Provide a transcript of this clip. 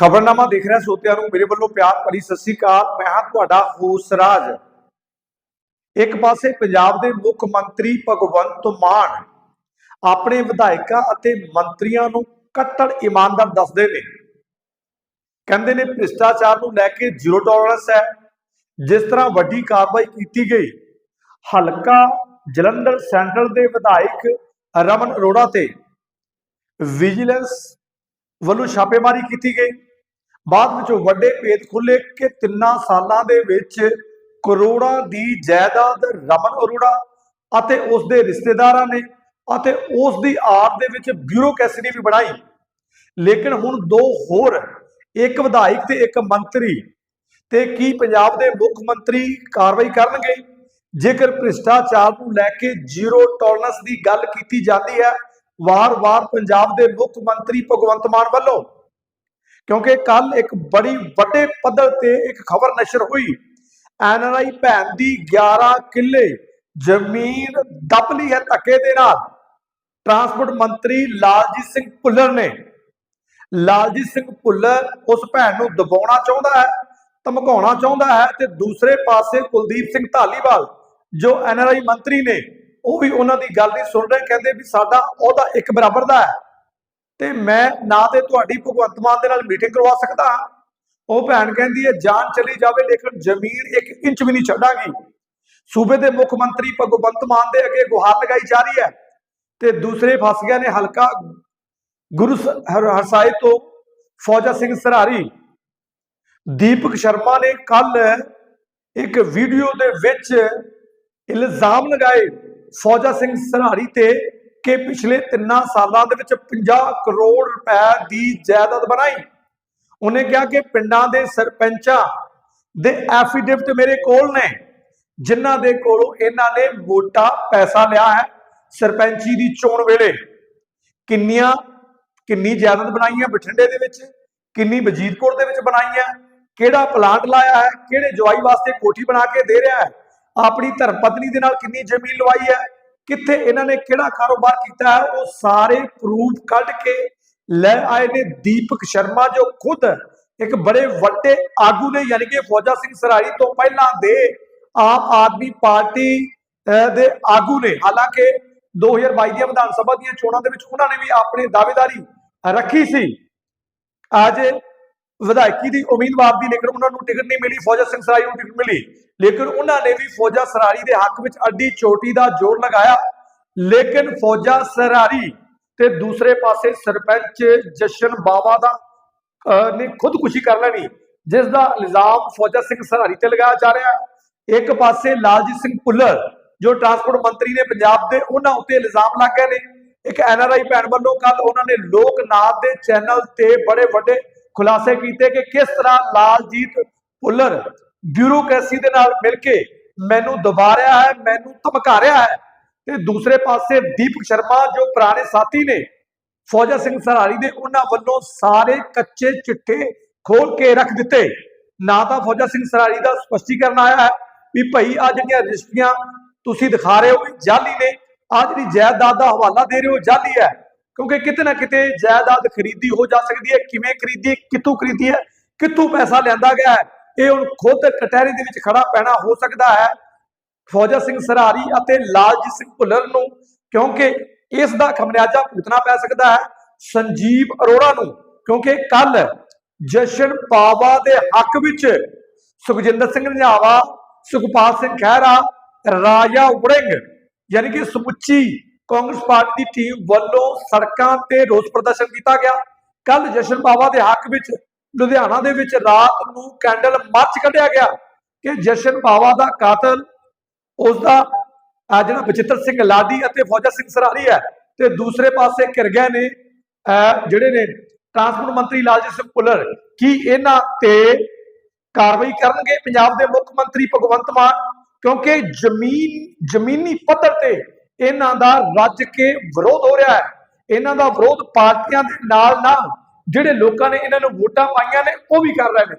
ਖਬਰਨਾਮਾ ਦੇਖ ਰਿਹਾ ਸੋਤਿਆਂ ਨੂੰ, ਮੇਰੇ ਵੱਲੋਂ ਪਿਆਰ ਭਰੀ ਸਤਿ ਸ੍ਰੀ ਅਕਾਲ, ਮੈਂ ਹਾਂ ਤੁਹਾਡਾ ਹੋਸ ਰਾਜ ਇੱਕ ਪਾਸੇ ਪੰਜਾਬ ਦੇ ਮੁੱਖ ਮੰਤਰੀ ਭਗਵੰਤ ਮਾਨ ਆਪਣੇ ਵਿਧਾਇਕਾਂ ਅਤੇ ਮੰਤਰੀਆਂ ਨੂੰ ਕੱਟੜ ਇਮਾਨਦਾਰ ਦੱਸਦੇ ਨੇ। ਕਹਿੰਦੇ ਨੇ ਭ੍ਰਿਸ਼ਟਾਚਾਰ ਨੂੰ ਲੈ ਕੇ ਜ਼ੀਰੋ ਟੋਲਰੈਂਸ ਹੈ, ਜਿਸ ਤਰ੍ਹਾਂ ਵੱਡੀ ਕਾਰਵਾਈ ਕੀਤੀ ਗਈ। ਹਲਕਾ ਜਲੰਧਰ ਸੈਂਟਰਲ ਦੇ ਵਿਧਾਇਕ ਰਮਨ ਅਰੋੜਾ ਤੇ ਵਿਜੀਲੈਂਸ ਵੱਲੋਂ ਛਾਪੇਮਾਰੀ ਕੀਤੀ ਗਈ। ਬਾਅਦ ਵਿੱਚ ਵੱਡੇ ਭੇਦ ਖੁੱਲੇ ਕਿ ਤਿੰਨਾਂ ਸਾਲਾਂ ਦੇ ਵਿੱਚ ਕਰੋੜਾਂ ਦੀ ਜਾਇਦਾਦ ਰਮਨ ਅਰੋੜਾ ਅਤੇ ਉਸ ਦੇ ਰਿਸ਼ਤੇਦਾਰਾਂ ਨੇ ਅਤੇ ਉਸ ਦੀ ਆੜ ਦੇ ਵਿੱਚ ਬਿਊਰੋਕ੍ਰੇਸੀ ਵੀ ਬਣਾਈ। ਲੇਕਿਨ ਹੁਣ ਦੋ ਹੋਰ, ਇੱਕ ਵਿਧਾਇਕ ਤੇ ਇੱਕ ਮੰਤਰੀ, ਤੇ ਕੀ ਪੰਜਾਬ ਦੇ ਮੁੱਖ ਮੰਤਰੀ ਕਾਰਵਾਈ ਕਰਨਗੇ? ਜੇਕਰ ਭ੍ਰਿਸ਼ਟਾਚਾਰ ਨੂੰ ਲੈ ਕੇ ਜ਼ੀਰੋ ਟੋਲਰੈਂਸ ਦੀ ਗੱਲ ਕੀਤੀ ਜਾਂਦੀ ਹੈ, ਵਾਰ-ਵਾਰ ਪੰਜਾਬ ਦੇ ਮੁੱਖ ਮੰਤਰੀ ਭਗਵੰਤ ਮਾਨ ਵੱਲੋਂ ਕਿਉਂਕਿ ਕੱਲ ਇੱਕ ਬੜੀ ਵੱਡੇ ਪੱਧਰ ਤੇ ਇੱਕ ਖਬਰ ਨਸ਼ਰ ਹੋਈ। ਐਨਆਰਆਈ ਭੈਣ ਦੀ 11 ਕਿੱਲੇ ਜ਼ਮੀਨ ਦੱਬ ਲਈ ਹੈ ਧੱਕੇ ਦੇ ਨਾਲ। ਟਰਾਂਸਪੋਰਟ ਮੰਤਰੀ ਲਾਲਜੀਤ ਸਿੰਘ ਭੁੱਲਰ ਨੇ। ਲਾਲਜੀਤ ਸਿੰਘ ਭੁੱਲਰ ਉਸ ਭੈਣ ਨੂੰ ਦਬਾਉਣਾ ਚਾਹੁੰਦਾ ਹੈ, ਧਮਕਾਉਣਾ ਚਾਹੁੰਦਾ ਹੈ ਤੇ ਦੂਸਰੇ ਪਾਸੇ ਕੁਲਦੀਪ ਸਿੰਘ ਢਾਲੀਵਾਲ, ਜੋ ਐਨਆਰਆਈ ਮੰਤਰੀ ਨੇ, ਉਹ ਵੀ ਉਹਨਾਂ ਦੀ ਗੱਲ ਨਹੀਂ ਸੁਣ ਰਹੇ, ਕਹਿੰਦੇ ਵੀ ਸਾਡਾ ਉਹਦਾ ਇੱਕ ਬਰਾਬਰ ਦਾ ਹੈ। ਤੇ ਮੈਂ ਨਾ ਤੇ ਤੁਹਾਡੀ ਭਗਵੰਤ ਮਾਨ ਦੇ ਨਾਲ ਮੀਟਿੰਗ ਕਰਵਾ ਸਕਦਾ। ਹਾਂ ਉਹ ਭੈਣ ਕਹਿੰਦੀ ਹੈ, ਜਾਨ ਚਲੀ ਜਾਵੇ, ਲੇਕਿਨ ਜ਼ਮੀਨ ਇੱਕ ਇੰਚ ਵੀ ਨਹੀਂ ਛੱਡਾਂਗੀ। ਸੂਬੇ ਦੇ ਮੁੱਖ ਮੰਤਰੀ ਭਗਵੰਤ ਮਾਨ ਦੇ ਅੱਗੇ ਗੁਹਾਰ ਲਗਾਈ ਜਾ ਰਹੀ ਹੈ ਤੇ ਦੂਸਰੇ ਫਸ ਗਿਆ ਨੇ ਹਲਕਾ ਗੁਰੂ ਸ- ਹਰ- ਹਰਸਾਏ ਤੋਂ ਫੌਜਾ ਸਿੰਘ ਸਰਾਰੀ। ਦੀਪਕ ਸ਼ਰਮਾ ਨੇ ਕੱਲ ਇੱਕ ਵੀਡੀਓ ਦੇ ਵਿੱਚ ਇਲਜ਼ਾਮ ਲਗਾਏ ਫੌਜਾ ਸਿੰਘ ਸਰਾਰੀ ਤੇ ਕਿ ਪਿਛਲੇ 3 ਸਾਲਾਂ ਦੇ ਵਿੱਚ 50 ਕਰੋੜ ਰੁਪਏ ਦੀ ਜਾਇਦਾਦ ਬਣਾਈ। ਉਹਨੇ ਕਿਹਾ ਕਿ ਪਿੰਡਾਂ ਦੇ ਸਰਪੰਚਾਂ ਦੇ ਐਫੀਡੇਵਿਟ ਮੇਰੇ ਕੋਲ ਨੇ, ਜਿਨ੍ਹਾਂ ਦੇ ਕੋਲੋਂ ਇਹਨਾਂ ਨੇ ਮੋਟਾ ਪੈਸਾ ਲਿਆ ਹੈ ਸਰਪੰਚੀ ਦੀ ਚੋਣ ਵੇਲੇ। ਕਿੰਨੀਆਂ, ਕਿੰਨੀ ਜਾਇਦਾਦ ਬਣਾਈ ਹੈ ਬਠਿੰਡੇ ਦੇ ਵਿੱਚ, ਕਿੰਨੀ ਵਜੀਦਪੁਰ ਦੇ ਵਿੱਚ ਬਣਾਈ ਹੈ, ਕਿਹੜਾ ਪਲਾਂਟ ਲਾਇਆ ਹੈ, ਕਿਹੜੇ ਜਵਾਈ ਵਾਸਤੇ ਕੋਠੀ ਬਣਾ ਕੇ ਦੇ ਰਿਹਾ ਹੈ, ਆਪਣੀ ਧਰਮ ਪਤਨੀ ਦੇ ਨਾਲ ਕਿੰਨੀ ਜ਼ਮੀਨ ਲਵਾਈ ਹੈ ਕਿੱਥੇ ਇਹਨਾਂ ਨੇ ਕਿਹੜਾ ਕਾਰੋਬਾਰ ਕੀਤਾ ਹੈ ਉਹ ਸਾਰੇ ਪ੍ਰੂਫ ਕੱਢ ਕੇ ਲੈ ਆਏ ਨੇ ਦੀਪਕ ਸ਼ਰਮਾ ਜੋ ਖੁਦ ਇੱਕ ਬੜੇ ਵੱਡੇ ਆਗੂ ਨੇ ਯਾਨੀ ਕਿ ਫੌਜਾ ਸਿੰਘ ਸਰਾਰੀ ਤੋਂ ਪਹਿਲਾਂ ਦੇ ਆਮ ਆਦਮੀ ਪਾਰਟੀ ਅਹ, ਦੇ ਆਗੂ ਨੇ। ਹਾਲਾਂਕਿ 2022 ਦੀਆਂ ਵਿਧਾਨ ਸਭਾ ਦੀਆਂ ਚੋਣਾਂ ਦੇ ਵਿੱਚ ਉਹਨਾਂ ਨੇ ਵੀ ਆਪਣੀ ਦਾਅਵੇਦਾਰੀ ਰੱਖੀ ਸੀ। ਅੱਜ ਵਿਧਾਇਕੀ ਦੀ ਉਮੀਦਵਾਰ ਦੀ ਲੇਕਿਨ ਉਹਨਾਂ ਨੂੰ ਟਿਕਟ ਨਹੀਂ ਮਿਲੀ, ਫੌਜਾ ਸਿੰਘ ਸਰਾਰੀ ਨੂੰ ਟਿਕਟ ਮਿਲੀ। ਲੇਕਿਨ ਉਹਨਾਂ ਨੇ ਵੀ ਫੌਜਾ ਸਰਾਰੀ ਦੇ ਹੱਕ ਵਿੱਚ ਅੱਡੀ ਚੋਟੀ ਦਾ ਜ਼ੋਰ ਲਗਾਇਆ। ਲੇਕਿਨ ਫੌਜਾ ਸਰਾਰੀ ਤੇ ਦੂਸਰੇ ਪਾਸੇ ਸਰਪੰਚ ਜਸ਼ਨ ਬਾਵਾ ਦਾ ਨੇ ਖੁਦਕੁਸ਼ੀ ਕਰ ਲੈਣੀ, ਜਿਸ ਦਾ ਇਲਜ਼ਾਮ ਫੌਜਾ ਸਿੰਘ ਸਰਾਰੀ ਤੇ ਲਗਾਇਆ ਜਾ ਰਿਹਾ। ਇੱਕ ਪਾਸੇ ਲਾਲਜੀਤ ਸਿੰਘ ਭੁੱਲਰ, ਜੋ ਟਰਾਂਸਪੋਰਟ ਮੰਤਰੀ ਨੇ ਪੰਜਾਬ ਦੇ ਉਹਨਾਂ ਉੱਤੇ ਇਲਜ਼ਾਮ ਲੱਗ ਗਏ ਨੇ। ਇੱਕ ਐਨਆਰਆਈ ਭੈਣ ਵੱਲੋਂ ਕੱਲ ਉਹਨਾਂ ਨੇ ਲੋਕ ਨਾਥ ਦੇ ਚੈਨਲ ਤੇ ਬੜੇ ਵੱਡੇ ਖੁਲਾਸੇ ਕੀਤੇ ਕਿ ਕਿਸ ਤਰ੍ਹਾਂ ਲਾਲਜੀਤ ਭੁੱਲਰ ਬਿਊਰੋਕ੍ਰੇਸੀ ਦੇ ਨਾਲ ਮਿਲ ਕੇ ਮੈਨੂੰ ਦਬਾ ਰਿਹਾ ਹੈ, ਮੈਨੂੰ ਧਮਕਾ ਰਿਹਾ ਹੈ। ਤੇ ਦੂਸਰੇ ਪਾਸੇ ਦੀਪਕ ਸ਼ਰਮਾ, ਜੋ ਪੁਰਾਣੇ ਸਾਥੀ ਨੇ, ਫੌਜਾ ਸਿੰਘ ਸਰਾਰੀ ਦੇ, ਉਹਨਾਂ ਵੱਲੋਂ ਸਾਰੇ ਕੱਚੇ ਚਿੱਟੇ ਖੋਲ ਕੇ ਰੱਖ ਦਿੱਤੇ। ਨਾ ਤਾਂ ਫੌਜਾ ਸਿੰਘ ਸਰਾਰੀ ਦਾ ਸਪਸ਼ਟੀਕਰਨ ਆਇਆ ਹੈ ਵੀ ਭਾਈ ਆ ਜਿਹੜੀਆਂ ਰਜਿਸਟਰੀਆਂ ਤੁਸੀਂ ਦਿਖਾ ਰਹੇ ਹੋ ਵੀ ਜਾਲੀ ਨੇ, ਆ ਜਿਹੜੀ ਜਾਇਦਾਦ ਦਾ ਹਵਾਲਾ ਦੇ ਰਹੇ ਹੋ, ਜਾਲੀ ਹੈ। ਕਿਉਂਕਿ ਕਿਤੇ ਨਾ ਕਿਤੇ ਜਾਇਦਾਦ ਖਰੀਦੀ ਹੋ ਜਾ ਸਕਦੀ ਹੈ। ਕਿਵੇਂ ਖਰੀਦੀ, ਕਿੱਥੋਂ ਖਰੀਦੀ ਹੈ, ਕਿੱਥੋਂ ਪੈਸਾ ਲਿਆਂਦਾ ਗਿਆ ਹੈ, ਇਹ ਹੁਣ ਖੁਦ ਕਟਹਿਰੀ ਦੇ ਵਿੱਚ ਖੜਾ ਪੈਣਾ ਹੋ ਸਕਦਾ ਹੈ। ਫੌਜਾ ਸਿੰਘ ਸਰਾਰੀ ਅਤੇ ਲਾਲਜੀਤ ਸਿੰਘ ਭੁੱਲਰ ਨੂੰ, ਕਿਉਂਕਿ ਇਸ ਦਾ ਖਮਿਆਜਾ ਭੁਗਤਣਾ ਪੈ ਸਕਦਾ ਹੈ। ਸੰਜੀਵ ਅਰੋੜਾ ਨੂੰ, ਕਿਉਂਕਿ ਕੱਲ ਜਸ਼ਨ ਪਾਵਾ ਦੇ ਹੱਕ ਵਿੱਚ ਸੁਖਜਿੰਦਰ ਸਿੰਘ ਰੰਧਾਵਾ ਸੁਖਪਾਲ ਸਿੰਘ ਖਹਿਰਾ, ਰਾਜਾ ਉੜਿੰਗ ਯਾਨੀ ਕਿ ਸਮੁੱਚੀ ਕਾਂਗਰਸ ਪਾਰਟੀ ਦੀ ਟੀਮ ਵੱਲੋਂ ਸੜਕਾਂ ਤੇ ਰੋਸ ਪ੍ਰਦਰਸ਼ਨ ਕੀਤਾ ਗਿਆ। ਕੱਲ ਜਸ਼ਨ ਬਾਵਾ ਦੇ ਹੱਕ ਵਿੱਚ, ਲੁਧਿਆਣਾ ਦੇ ਵਿੱਚ ਰਾਤ ਨੂੰ ਕੈਂਡਲ ਮਾਰਚ ਕੱਢਿਆ ਗਿਆ ਕਿ ਜਸ਼ਨ ਬਾਵਾ ਦਾ ਕਾਤਲ ਉਸ ਦਾ ਜਿਹੜਾ ਬਚਿੱਤਰ ਸਿੰਘ ਲਾਡੀ ਅਤੇ ਫੌਜਾ ਸਿੰਘ ਸਰਾਰੀ ਹੈ ਤੇ ਦੂਸਰੇ ਪਾਸੇ ਕਿਰਗੈ ਨੇ ਜਿਹੜੇ ਨੇ ਟਰਾਂਸਪੋਰਟ ਮੰਤਰੀ ਲਾਲਜੀਤ ਸਿੰਘ ਭੁੱਲਰ, ਕੀ ਇਹਨਾਂ ਤੇ ਕਾਰਵਾਈ ਕਰਨਗੇ? ਪੰਜਾਬ ਦੇ ਮੁੱਖ ਮੰਤਰੀ ਭਗਵੰਤ ਮਾਨ, ਕਿਉਂਕਿ ਜ਼ਮੀਨ, ਜ਼ਮੀਨੀ ਪੱਧਰ ਤੇ ਇਹਨਾਂ ਦਾ ਰੱਜ ਕੇ ਵਿਰੋਧ ਹੋ ਰਿਹਾ ਹੈ। ਇਹਨਾਂ ਦਾ ਵਿਰੋਧ ਪਾਰਟੀਆਂ ਦੇ ਨਾਲ ਨਾਲ ਜਿਹੜੇ ਲੋਕਾਂ ਨੇ ਇਹਨਾਂ ਨੂੰ ਵੋਟਾਂ ਪਾਈਆਂ ਨੇ, ਉਹ ਵੀ ਕਰ ਰਹੇ ਨੇ।